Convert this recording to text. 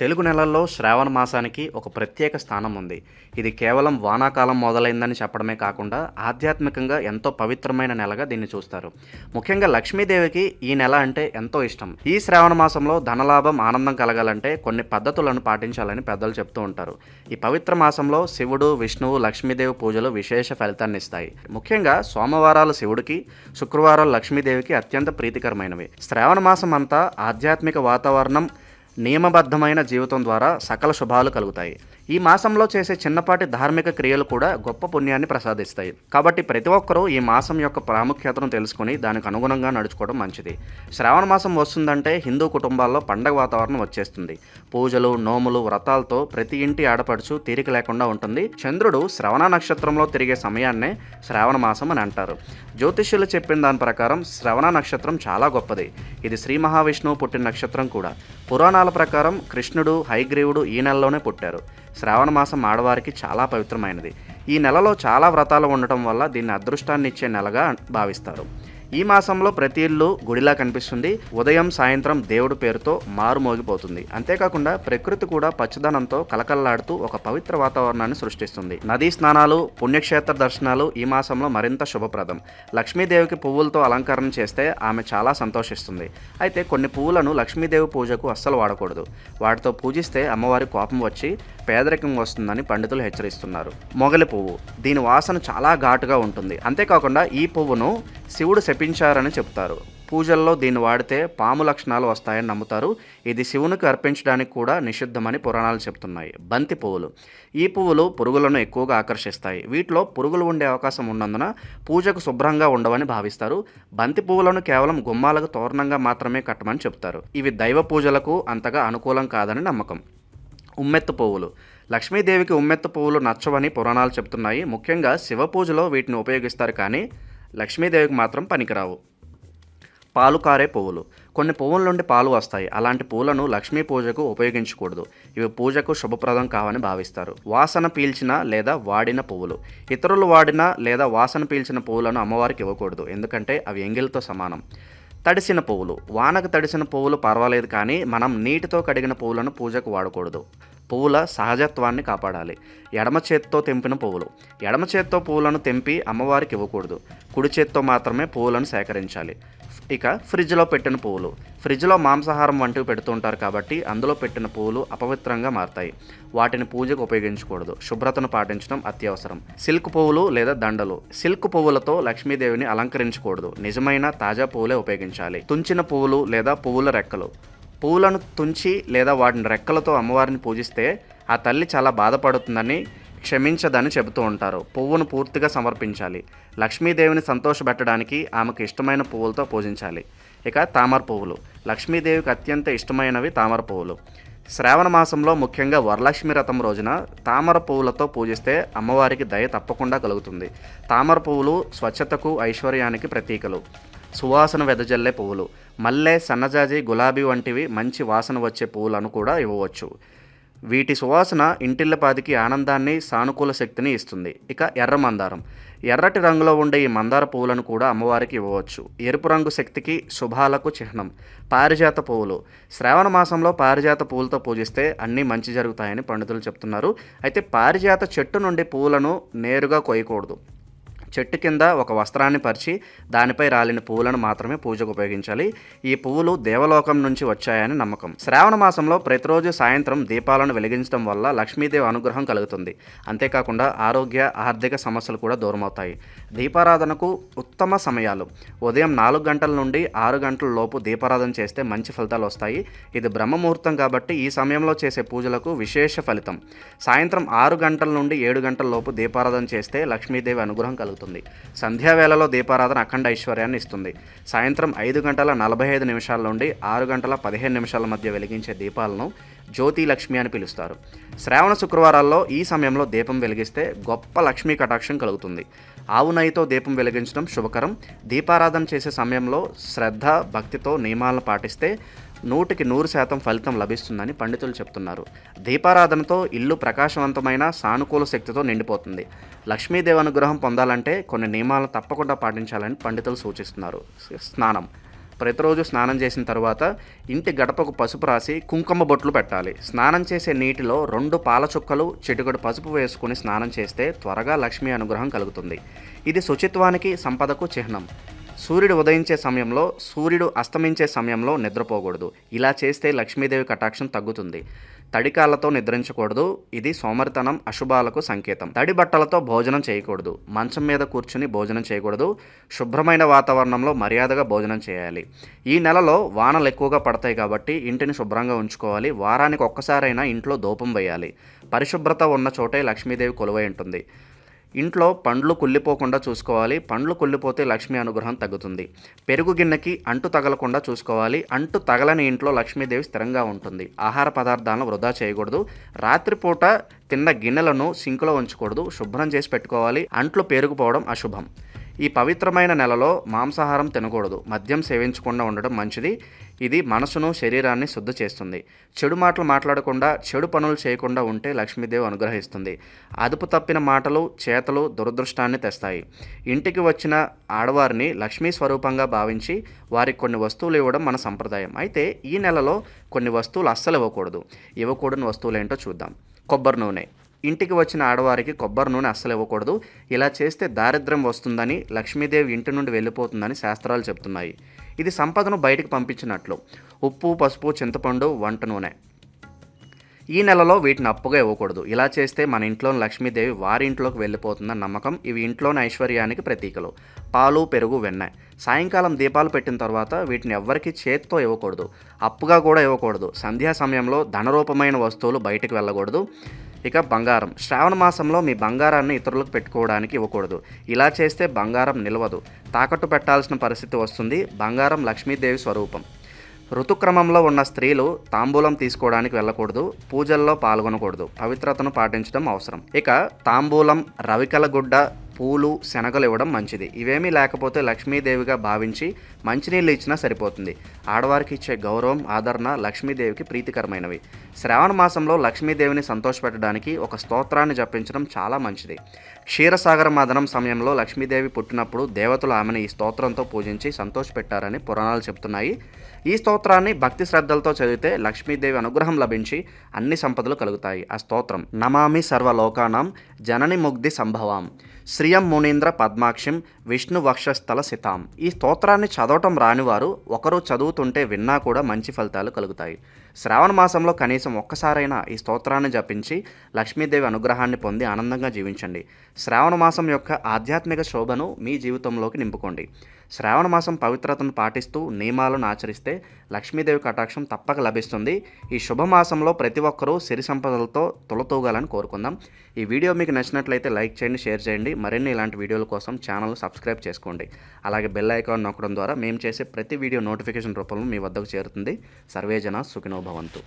తెలుగు నెలల్లో శ్రావణ మాసానికి ఒక ప్రత్యేక స్థానం ఉంది. ఇది కేవలం వానాకాలం మొదలైందని చెప్పడమే కాకుండా ఆధ్యాత్మికంగా ఎంతో పవిత్రమైన నెలగా దీన్ని చూస్తారు. ముఖ్యంగా లక్ష్మీదేవికి ఈ నెల అంటే ఎంతో ఇష్టం. ఈ శ్రావణ మాసంలో ధనలాభం ఆనందం కలగాలంటే కొన్ని పద్ధతులను పాటించాలని పెద్దలు చెప్తూ ఉంటారు. ఈ పవిత్ర మాసంలో శివుడు విష్ణువు లక్ష్మీదేవి పూజలు విశేష ఫలితాన్ని ఇస్తాయి. ముఖ్యంగా సోమవారాలు శివుడికి శుక్రవారాలు లక్ష్మీదేవికి అత్యంత ప్రీతికరమైనవి. శ్రావణ మాసం అంతా ఆధ్యాత్మిక వాతావరణం నియమబద్ధమైన జీవితం ద్వారా సకల శుభాలు కలుగుతాయి. ఈ మాసంలో చేసే చిన్నపాటి ధార్మిక క్రియలు కూడా గొప్ప పుణ్యాన్ని ప్రసాదిస్తాయి. కాబట్టి ప్రతి ఒక్కరూ ఈ మాసం యొక్క ప్రాముఖ్యతను తెలుసుకుని దానికి అనుగుణంగా నడుచుకోవడం మంచిది. శ్రావణ మాసం వస్తుందంటే హిందూ కుటుంబాల్లో పండగ వాతావరణం వచ్చేస్తుంది. పూజలు నోములు వ్రతాలతో ప్రతి ఇంటి ఆడపడుచు తీరిక లేకుండా ఉంటుంది. చంద్రుడు శ్రవణ నక్షత్రంలో తిరిగే సమయాన్నే శ్రావణ మాసం అని అంటారు. జ్యోతిష్యులు చెప్పిన దాని ప్రకారం శ్రవణ నక్షత్రం చాలా గొప్పది. ఇది శ్రీ మహావిష్ణువు పుట్టిన నక్షత్రం కూడా. పురాణాల ప్రకారం కృష్ణుడు హైగ్రీవుడు ఈ నెలలోనే పుట్టారు. శ్రావణ మాసం ఆడవారికి చాలా పవిత్రమైనది. ఈ నెలలో చాలా వ్రతాలు ఉండటం వల్ల దీన్ని అదృష్టాన్ని ఇచ్చే నెలగా భావిస్తారు. ఈ మాసంలో ప్రతి ఇల్లు గుడిలా కనిపిస్తుంది. ఉదయం సాయంత్రం దేవుడి పేరుతో మారుమోగిపోతుంది అంతేకాకుండా ప్రకృతి కూడా పచ్చదనంతో కలకల్లాడుతూ ఒక పవిత్ర వాతావరణాన్ని సృష్టిస్తుంది. నదీ స్నానాలు పుణ్యక్షేత్ర దర్శనాలు ఈ మాసంలో మరింత శుభప్రదం. లక్ష్మీదేవికి పువ్వులతో అలంకరణ చేస్తే ఆమె చాలా సంతోషిస్తుంది. అయితే కొన్ని పువ్వులను లక్ష్మీదేవి పూజకు అస్సలు వాడకూడదు. వాటితో పూజిస్తే అమ్మవారి కోపం వచ్చి పేదరికం వస్తుందని పండితులు హెచ్చరిస్తున్నారు. మొగలి పువ్వు. దీని వాసన చాలా ఘాటుగా ఉంటుంది. అంతేకాకుండా ఈ పువ్వును శివుడు అర్పించారని చెప్తారు. పూజల్లో దీన్ని వాడితే పాము లక్షణాలు వస్తాయని నమ్ముతారు. ఇది శివునికి అర్పించడానికి కూడా నిషిద్ధమని పురాణాలు చెప్తున్నాయి. బంతి పువ్వులు. ఈ పువ్వులు పురుగులను ఎక్కువగా ఆకర్షిస్తాయి. వీటిలో పురుగులు ఉండే అవకాశం ఉన్నందున పూజకు శుభ్రంగా ఉండవని భావిస్తారు. బంతి పువ్వులను కేవలం గుమ్మాలకు తోరణంగా మాత్రమే కట్టమని చెప్తారు. ఇవి దైవ పూజలకు అంతగా అనుకూలం కాదని నమ్మకం. ఉమ్మెత్తు పువ్వులు. లక్ష్మీదేవికి ఉమ్మెత్తు పువ్వులు నచ్చవని పురాణాలు చెప్తున్నాయి. ముఖ్యంగా శివ పూజలో వీటిని ఉపయోగిస్తారు కానీ లక్ష్మీదేవికి మాత్రం పనికిరావు. పాలు కారే పువ్వులు. కొన్ని పువ్వుల నుండి పాలు వస్తాయి. అలాంటి పూలను లక్ష్మీ పూజకు ఉపయోగించకూడదు. ఇవి పూజకు శుభప్రదం కావని భావిస్తారు. వాసన పీల్చిన లేదా వాడిన పువ్వులు. ఇతరులు వాడిన లేదా వాసన పీల్చిన పువ్వులను అమ్మవారికి ఇవ్వకూడదు. ఎందుకంటే అవి ఎంగిలితో సమానం. తడిసిన పువ్వులు. వానకు తడిసిన పువ్వులు పర్వాలేదు కానీ మనం నీటితో కడిగిన పువ్వులను పూజకు వాడకూడదు. పువ్వుల సహజత్వాన్ని కాపాడాలి. ఎడమ చేత్తో తెంపిన పువ్వులు. ఎడమ చేత్తో పువ్వులను తెంపి అమ్మవారికి ఇవ్వకూడదు. కుడి చేత్తో మాత్రమే పువ్వులను సేకరించాలి. ఇక ఫ్రిడ్జ్లో పెట్టిన పువ్వులు. ఫ్రిడ్జ్లో మాంసాహారం వంటివి పెడుతుంటారు కాబట్టి అందులో పెట్టిన పువ్వులు అపవిత్రంగా మారతాయి. వాటిని పూజకు ఉపయోగించకూడదు. శుభ్రతను పాటించడం అత్యవసరం. సిల్క్ పువ్వులు లేదా దండలు. సిల్క్ పువ్వులతో లక్ష్మీదేవిని అలంకరించకూడదు. నిజమైన తాజా పువ్వులే ఉపయోగించాలి. తుంచిన పువ్వులు లేదా పువ్వుల రెక్కలు. పువ్వులను తుంచి లేదా వాటిని రెక్కలతో అమ్మవారిని పూజిస్తే ఆ తల్లి చాలా బాధపడుతుందని క్షమించదని చెబుతూ ఉంటారు. పువ్వును పూర్తిగా సమర్పించాలి. లక్ష్మీదేవిని సంతోషపెట్టడానికి ఆమెకు ఇష్టమైన పువ్వులతో పూజించాలి. ఇక తామర పువ్వులు. లక్ష్మీదేవికి అత్యంత ఇష్టమైనవి తామర పువ్వులు. శ్రావణ మాసంలో ముఖ్యంగా వరలక్ష్మి రథం రోజున తామర పువ్వులతో పూజిస్తే అమ్మవారికి దయ తప్పకుండా కలుగుతుంది. తామర పువ్వులు స్వచ్ఛతకు ఐశ్వర్యానికి ప్రతీకలు. సువాసన వెదజల్లే పువ్వులు. మల్లె సన్నజాజి గులాబీ వంటివి మంచి వాసన వచ్చే పువ్వులను కూడా ఇవ్వవచ్చు. వీటి సువాసన ఇంటిల్లపాదికి ఆనందాన్ని సానుకూల శక్తిని ఇస్తుంది. ఇక ఎర్ర మందారం. ఎర్రటి రంగులో ఉండే ఈ మందార పువ్వులను కూడా అమ్మవారికి ఇవ్వవచ్చు. ఎరుపు రంగు శక్తికి శుభాలకు చిహ్నం. పారిజాత పువ్వులు. శ్రావణ మాసంలో పారిజాత పువ్వులతో పూజిస్తే అన్నీ మంచి జరుగుతాయని పండితులు చెప్తున్నారు. అయితే పారిజాత చెట్టు నుండి పువ్వులను నేరుగా కొయ్యకూడదు. చెట్టు కింద ఒక వస్త్రాన్ని పరిచి దానిపై రాలిన పువ్వులను మాత్రమే పూజకు ఉపయోగించాలి. ఈ పువ్వులు దేవలోకం నుంచి వచ్చాయని నమ్మకం. శ్రావణ మాసంలో ప్రతిరోజు సాయంత్రం దీపాలను వెలిగించడం వల్ల లక్ష్మీదేవి అనుగ్రహం కలుగుతుంది. అంతేకాకుండా ఆరోగ్య ఆర్థిక సమస్యలు కూడా దూరమవుతాయి. దీపారాధనకు ఉత్తమ సమయాలు. ఉదయం నాలుగు గంటల నుండి ఆరు గంటల లోపు దీపారాధన చేస్తే మంచి ఫలితాలు వస్తాయి. ఇది బ్రహ్మముహూర్తం కాబట్టి ఈ సమయంలో చేసే పూజలకు విశేష ఫలితం. సాయంత్రం ఆరు గంటల నుండి ఏడు గంటల లోపు దీపారాధన చేస్తే లక్ష్మీదేవి అనుగ్రహం కలుగుతుంది. సంధ్యావేళలో దీపారాధన అఖండ ఐశ్వర్యాన్ని ఇస్తుంది. సాయంత్రం ఐదు గంటల నలభై ఐదు నిమిషాల నుండి ఆరు గంటల పదిహేను నిమిషాల మధ్య వెలిగించే దీపాలను జ్యోతి లక్ష్మి అని పిలుస్తారు. శ్రావణ శుక్రవారాల్లో ఈ సమయంలో దీపం వెలిగిస్తే గొప్ప లక్ష్మీ కటాక్షం కలుగుతుంది. ఆవు నెయ్యితో దీపం వెలిగించడం శుభకరం. దీపారాధన చేసే సమయంలో శ్రద్ధ భక్తితో నియమాలను పాటిస్తే నూటికి నూరు శాతం ఫలితం లభిస్తుందని పండితులు చెప్తున్నారు. దీపారాధనతో ఇల్లు ప్రకాశవంతమైన సానుకూల శక్తితో నిండిపోతుంది. లక్ష్మీదేవి అనుగ్రహం పొందాలంటే కొన్ని నియమాలను తప్పకుండా పాటించాలని పండితులు సూచిస్తున్నారు. స్నానం. ప్రతిరోజు స్నానం చేసిన తర్వాత ఇంటి గడపకు పసుపు రాసి కుంకుమ బొట్లు పెట్టాలి. స్నానం చేసే నీటిలో రెండు పాల చుక్కలు చిటికడు పసుపు వేసుకుని స్నానం చేస్తే త్వరగా లక్ష్మీ అనుగ్రహం కలుగుతుంది. ఇది శుచిత్వానికి సంపదకు చిహ్నం. సూర్యుడు ఉదయించే సమయంలో సూర్యుడు అస్తమించే సమయంలో నిద్రపోకూడదు. ఇలా చేస్తే లక్ష్మీదేవి కటాక్షం తగ్గుతుంది. తడికాళ్ళతో నిద్రించకూడదు. ఇది సోమరితనం అశుభాలకు సంకేతం. తడి బట్టలతో భోజనం చేయకూడదు. మంచం మీద కూర్చుని భోజనం చేయకూడదు. శుభ్రమైన వాతావరణంలో మర్యాదగా భోజనం చేయాలి. ఈ నెలలో వానలు ఎక్కువగా పడతాయి కాబట్టి ఇంటిని శుభ్రంగా ఉంచుకోవాలి. వారానికి ఒక్కసారైనా ఇంట్లో దూపం వేయాలి. పరిశుభ్రత ఉన్న చోటే లక్ష్మీదేవి కొలువై ఉంటుంది. ఇంట్లో పండ్లు కుళ్ళిపోకుండా చూసుకోవాలి. పండ్లు కుళ్ళిపోతే లక్ష్మీ అనుగ్రహం తగ్గుతుంది. పెరుగు గిన్నెకి అంటు తగలకుండా చూసుకోవాలి. అంటు తగలని ఇంట్లో లక్ష్మీదేవి స్థిరంగా ఉంటుంది. ఆహార పదార్థాలను వృధా చేయకూడదు. రాత్రిపూట తిన్న గిన్నెలను సింకులో ఉంచకూడదు. శుభ్రం చేసి పెట్టుకోవాలి. అంట్లు పేరుకుపోవడం అశుభం. ఈ పవిత్రమైన నెలలో మాంసాహారం తినకూడదు. మద్యం సేవించకుండా ఉండడం మంచిది. ఇది మనసును శరీరాన్ని శుద్ధి చేస్తుంది. చెడు మాటలు మాట్లాడకుండా చెడు పనులు చేయకుండా ఉంటే లక్ష్మీదేవి అనుగ్రహిస్తుంది. అదుపు తప్పిన మాటలు చేతలు దురదృష్టాన్ని తెస్తాయి. ఇంటికి వచ్చిన ఆడవారిని లక్ష్మీ స్వరూపంగా భావించి వారికి కొన్ని వస్తువులు ఇవ్వడం మన సంప్రదాయం. అయితే ఈ నెలలో కొన్ని వస్తువులు అస్సలు ఇవ్వకూడదు. ఇవ్వకూడని వస్తువులు ఏంటో చూద్దాం. కొబ్బరి నూనె. ఇంటికి వచ్చిన ఆడవారికి కొబ్బరి నూనె అస్సలు ఇవ్వకూడదు. ఇలా చేస్తే దారిద్ర్యం వస్తుందని లక్ష్మీదేవి ఇంటి నుండి వెళ్ళిపోతుందని శాస్త్రాలు చెప్తున్నాయి. ఇది సంపదను బయటకు పంపించినట్లు. ఉప్పు పసుపు చింతపండు వంట నూనె. ఈ నెలలో వీటిని అప్పుగా ఇవ్వకూడదు. ఇలా చేస్తే మన ఇంట్లోని లక్ష్మీదేవి వారి ఇంట్లోకి వెళ్ళిపోతుందన్న నమ్మకం ఇవి ఇంట్లోని ఐశ్వర్యానికి ప్రతీకలు. పాలు పెరుగు వెన్న. సాయంకాలం దీపాలు పెట్టిన తర్వాత వీటిని ఎవ్వరికి చేత్తో ఇవ్వకూడదు. అప్పుగా కూడా ఇవ్వకూడదు. సంధ్యా సమయంలో ధనరూపమైన వస్తువులు బయటకు వెళ్ళకూడదు. ఇక బంగారం. శ్రావణ మాసంలో మీ బంగారాన్ని ఇతరులకు పెట్టుకోవడానికి ఇవ్వకూడదు. ఇలా చేస్తే బంగారం నిలవదు. తాకట్టు పెట్టాల్సిన పరిస్థితి వస్తుంది. బంగారం లక్ష్మీదేవి స్వరూపం. ఋతుక్రమంలో ఉన్న స్త్రీలు తాంబూలం తీసుకోవడానికి వెళ్ళకూడదు. పూజల్లో పాల్గొనకూడదు. పవిత్రతను పాటించడం అవసరం. ఇక తాంబూలం రవికల గుడ్డ పూలు శనగలు ఇవ్వడం మంచిది. ఇవేమీ లేకపోతే లక్ష్మీదేవిగా భావించి మంచినీళ్ళు ఇచ్చినా సరిపోతుంది. ఆడవారికి ఇచ్చే గౌరవం ఆదరణ లక్ష్మీదేవికి ప్రీతికరమైనవి. శ్రావణ మాసంలో లక్ష్మీదేవిని సంతోషపెట్టడానికి ఒక స్తోత్రాన్ని జపించడం చాలా మంచిది. క్షీరసాగర మదనం సమయంలో లక్ష్మీదేవి పుట్టినప్పుడు దేవతలు ఆమెను ఈ స్తోత్రంతో పూజించి సంతోషపెట్టారని పురాణాలు చెబుతున్నాయి. ఈ స్తోత్రాన్ని భక్తి శ్రద్ధలతో చదివితే లక్ష్మీదేవి అనుగ్రహం లభించి అన్ని సంపదలు కలుగుతాయి. ఆ స్తోత్రం నమామి సర్వలోకానాం జనని ముగ్ధి సంభవాం. శ్రియం మునీంద్ర పద్మాక్షిం విష్ణు వక్షస్థల సితాం. ఈ స్తోత్రాన్ని చదవటం రానివారు ఒకరు చదువుతుంటే విన్నా కూడా మంచి ఫలితాలు కలుగుతాయి. శ్రావణ మాసంలో కనీసం ఒక్కసారైనా ఈ స్తోత్రాన్ని జపించి లక్ష్మీదేవి అనుగ్రహాన్ని పొంది ఆనందంగా జీవించండి. శ్రావణ మాసం యొక్క ఆధ్యాత్మిక శోభను మీ జీవితంలోకి నింపుకోండి. శ్రావణ మాసం పవిత్రతను పాటిస్తూ నియమాలను ఆచరిస్తే లక్ష్మీదేవి కటాక్షం తప్పక లభిస్తుంది. ఈ శుభమాసంలో ప్రతి ఒక్కరూ సిరి సంపదలతో తులతూగాలని కోరుకుందాం. ఈ వీడియో మీకు నచ్చినట్లయితే లైక్ చేయండి షేర్ చేయండి. మరిన్ని ఇలాంటి వీడియోల కోసం ఛానల్ సబ్స్క్రైబ్ చేసుకోండి. అలాగే బెల్ ఐకాన్ నొక్కడం ద్వారా మేము చేసే ప్రతి వీడియో నోటిఫికేషన్ రూపంలో మీ వద్దకు చేరుతుంది. సర్వేజన సుఖినోభవంతు